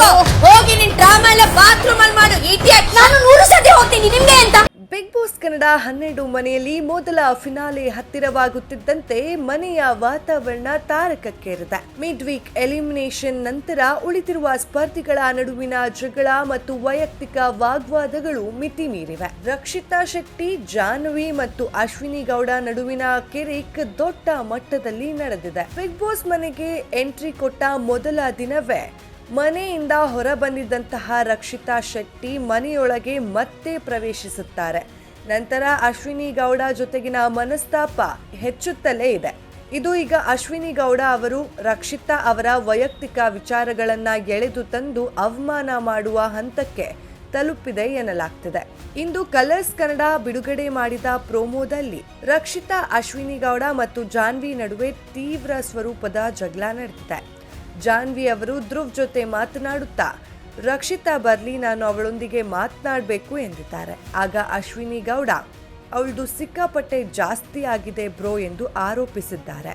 ಹೋಗೋ. ನಿನ್ drama bathroom ಅಲ್ಲಿ ಮಾಡು. ಇಡಿಯಟ್ ನಾನು ನೂರು ಸತಿ ಹೋಗ್ತೀನಿ ನಿಮ್ಗೆ ಅಂತ. ಬಿಗ್ ಬಾಸ್ ಕನ್ನಡ ಹನ್ನೆರಡು ಮನೆಯಲ್ಲಿ ಮೊದಲ ಫಿನಾಲೆ ಹತ್ತಿರವಾಗುತ್ತಿದ್ದಂತೆ ಮನೆಯ ವಾತಾವರಣ ತಾರಕಕ್ಕೇರಿದೆ. ಮಿಡ್ ವೀಕ್ ಎಲಿಮಿನೇಷನ್ ನಂತರ ಉಳಿದಿರುವ ಸ್ಪರ್ಧಿಗಳ ನಡುವಿನ ಜಗಳ ಮತ್ತು ವೈಯಕ್ತಿಕ ವಾಗ್ವಾದಗಳು ಮಿತಿ ಮೀರಿವೆ. ರಕ್ಷಿತಾ ಶೆಟ್ಟಿ, ಜಾನ್ವಿ ಮತ್ತು ಅಶ್ವಿನಿ ಗೌಡ ನಡುವಿನ ಕಿರಿಕ್ ದೊಡ್ಡ ಮಟ್ಟದಲ್ಲಿ ನಡೆದಿದೆ. ಬಿಗ್ ಬಾಸ್ ಮನೆಗೆ ಎಂಟ್ರಿ ಕೊಟ್ಟ ಮೊದಲ ದಿನವೇ ಮನೆಯಿಂದ ಹೊರಬಂದಿದ್ದಂತಹ ರಕ್ಷಿತಾ ಶೆಟ್ಟಿ ಮನೆಯೊಳಗೆ ಮತ್ತೆ ಪ್ರವೇಶಿಸುತ್ತಾರೆ. ನಂತರ ಅಶ್ವಿನಿ ಗೌಡ ಜೊತೆಗಿನ ಮನಸ್ತಾಪ ಹೆಚ್ಚುತ್ತಲೇ ಇದೆ. ಇದು ಈಗ ಅಶ್ವಿನಿ ಗೌಡ ಅವರು ರಕ್ಷಿತಾ ಅವರ ವೈಯಕ್ತಿಕ ವಿಚಾರಗಳನ್ನ ಎಳೆದು ತಂದು ಅವಮಾನ ಮಾಡುವ ಹಂತಕ್ಕೆ ತಲುಪಿದೆ ಎನ್ನಲಾಗ್ತಿದೆ. ಇಂದು ಕಲರ್ಸ್ ಕನ್ನಡ ಬಿಡುಗಡೆ ಮಾಡಿದ ಪ್ರೋಮೋದಲ್ಲಿ ರಕ್ಷಿತಾ ಅಶ್ವಿನಿ ಗೌಡ ಮತ್ತು ಜಾನ್ವಿ ನಡುವೆ ತೀವ್ರ ಸ್ವರೂಪದ ಜಗಳ ನಡೆದಿದೆ ಜಾನ್ವಿ ಅವರು ಧ್ರುವ್ ಜೊತೆ ಮಾತನಾಡುತ್ತಾ, ರಕ್ಷಿತಾ ಬರ್ಲಿ, ನಾನು ಅವಳೊಂದಿಗೆ ಮಾತನಾಡಬೇಕು ಎಂದಿದ್ದಾರೆ. ಆಗ ಅಶ್ವಿನಿ ಗೌಡ, ಅವಳದು ಸಿಕ್ಕಾಪಟ್ಟೆ ಜಾಸ್ತಿ ಆಗಿದೆ ಬ್ರೋ ಎಂದು ಆರೋಪಿಸಿದ್ದಾರೆ.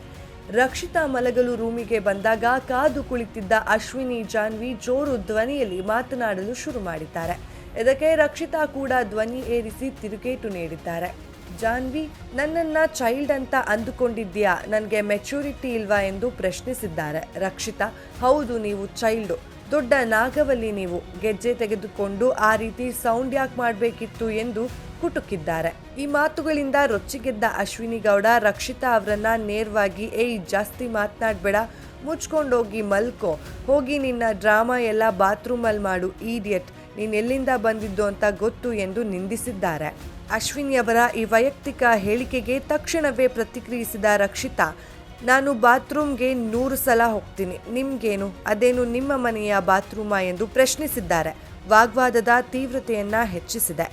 ರಕ್ಷಿತಾ ಮಲಗಲು ರೂಮಿಗೆ ಬಂದಾಗ ಕಾದು ಕುಳಿತಿದ್ದ ಅಶ್ವಿನಿ, ಜಾನ್ವಿ ಜೋರು ಧ್ವನಿಯಲ್ಲಿ ಮಾತನಾಡಲು ಶುರು ಮಾಡಿದ್ದಾರೆ. ಇದಕ್ಕೆ ರಕ್ಷಿತಾ ಕೂಡ ಧ್ವನಿ ಏರಿಸಿ ತಿರುಗೇಟು ನೀಡಿದ್ದಾರೆ. ಜಾನ್ವಿ, ನನ್ನನ್ನ ಚೈಲ್ಡ್ ಅಂತ ಅಂದುಕೊಂಡಿದ್ದೀಯಾ? ನನಗೆ ಮೆಚುರಿಟಿ ಇಲ್ವಾ ಎಂದು ಪ್ರಶ್ನಿಸಿದ್ದಾರೆ. ರಕ್ಷಿತಾ, ಹೌದು, ನೀವು ಚೈಲ್ಡು ದೊಡ್ಡ ನಾಗವಲ್ಲಿ ನೀವು. ಗೆಜ್ಜೆ ತೆಗೆದುಕೊಂಡು ಆ ರೀತಿ ಸೌಂಡ್ ಯಾಕೆ ಮಾಡಬೇಕಿತ್ತು ಎಂದು ಕುಟುಕಿದ್ದಾರೆ. ಈ ಮಾತುಗಳಿಂದ ರೊಚ್ಚಿಗೆದ್ದ ಅಶ್ವಿನಿ ಗೌಡ, ರಕ್ಷಿತಾ ಅವರನ್ನ ನೇರವಾಗಿ, ಏಯ್, ಜಾಸ್ತಿ ಮಾತನಾಡಬೇಡ. ಮುಚ್ಕೊಂಡೋಗಿ ಮಲ್ಕೋ. ಹೋಗಿ ನಿನ್ನ ಡ್ರಾಮಾ ಎಲ್ಲ ಬಾತ್ರೂಮಲ್ಲಿ ಮಾಡು ಈಡಿಯಟ್ ನೀನ್ ಎಲ್ಲಿಂದ ಬಂದಿದ್ದು ಅಂತ ಗೊತ್ತು ಎಂದು ನಿಂದಿಸಿದ್ದಾರೆ. ಅಶ್ವಿನಿ ಅವರ ಈ ವೈಯಕ್ತಿಕ ಹೇಳಿಕೆಗೆ ತಕ್ಷಣವೇ ಪ್ರತಿಕ್ರಿಯಿಸಿದ ರಕ್ಷಿತಾ, ನಾನು ಬಾತ್ರೂಮ್ಗೆ ನೂರು ಸಲ ಹೋಗ್ತೀನಿ. ನಿಮ್ಗೇನು? ಅದೇನು ನಿಮ್ಮ ಮನೆಯ ಬಾತ್ರೂಮ ಎಂದು ಪ್ರಶ್ನಿಸಿದ್ದಾರೆ. ವಾಗ್ವಾದದ ತೀವ್ರತೆಯನ್ನ ಹೆಚ್ಚಿಸಿದೆ.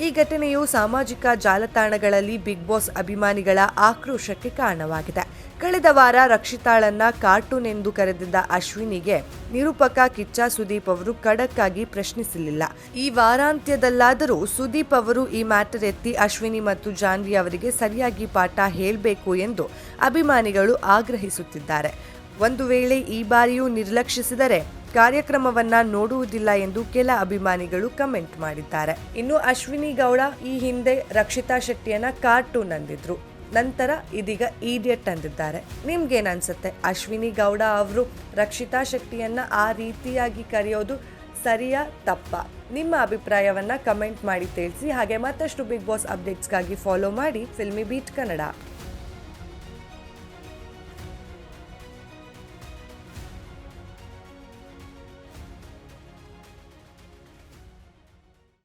ಈ ಘಟನೆಯು ಸಾಮಾಜಿಕ ಜಾಲತಾಣಗಳಲ್ಲಿ ಬಿಗ್ ಬಾಸ್ ಅಭಿಮಾನಿಗಳ ಆಕ್ರೋಶಕ್ಕೆ ಕಾರಣವಾಗಿದೆ. ಕಳೆದ ವಾರ ರಕ್ಷಿತಾಳನ್ನ ಕಾರ್ಟೂನ್ ಎಂದು ಕರೆದಿದ್ದ ಅಶ್ವಿನಿಗೆ ನಿರೂಪಕ ಕಿಚ್ಚ ಸುದೀಪ್ ಅವರು ಖಡಕ್ ಆಗಿ ಪ್ರಶ್ನಿಸಲಿಲ್ಲ. ಈ ವಾರಾಂತ್ಯದಲ್ಲಾದರೂ ಸುದೀಪ್ ಅವರು ಈ ಮ್ಯಾಟರ್ ಎತ್ತಿ ಅಶ್ವಿನಿ ಮತ್ತು ಜಾನ್ವಿ ಅವರಿಗೆ ಸರಿಯಾಗಿ ಪಾಠ ಹೇಳಬೇಕು ಎಂದು ಅಭಿಮಾನಿಗಳು ಆಗ್ರಹಿಸುತ್ತಿದ್ದಾರೆ. ಒಂದು ವೇಳೆ ಈ ಬಾರಿಯೂ ನಿರ್ಲಕ್ಷಿಸಿದರೆ ಕಾರ್ಯಕ್ರಮವನ್ನ ನೋಡುವುದಿಲ್ಲ ಎಂದು ಕೆಲ ಅಭಿಮಾನಿಗಳು ಕಮೆಂಟ್ ಮಾಡಿದ್ದಾರೆ. ಇನ್ನು ಅಶ್ವಿನಿ ಗೌಡ ಈ ಹಿಂದೆ ರಕ್ಷಿತಾ ಶೆಟ್ಟಿಯನ್ನ ಕಾರ್ಟೂನ್ ಅಂದಿದ್ರು. ನಂತರ ಇದೀಗ ಈಡಿಯಟ್ ಅಂದಿದ್ದಾರೆ ನಿಮ್ಗೇನ್ ಅನ್ಸುತ್ತೆ? ಅಶ್ವಿನಿ ಗೌಡ ಅವರು ರಕ್ಷಿತಾ ಶೆಟ್ಟಿಯನ್ನ ಆ ರೀತಿಯಾಗಿ ಕರೆಯೋದು ಸರಿಯಾ ತಪ್ಪ? ನಿಮ್ಮ ಅಭಿಪ್ರಾಯವನ್ನ ಕಮೆಂಟ್ ಮಾಡಿ ತಿಳಿಸಿ. ಹಾಗೆ ಮತ್ತಷ್ಟು ಬಿಗ್ ಬಾಸ್ ಅಪ್ಡೇಟ್ಸ್ಗಾಗಿ ಫಾಲೋ ಮಾಡಿ ಫಿಲ್ಮಿ ಬೀಟ್ ಕನ್ನಡ.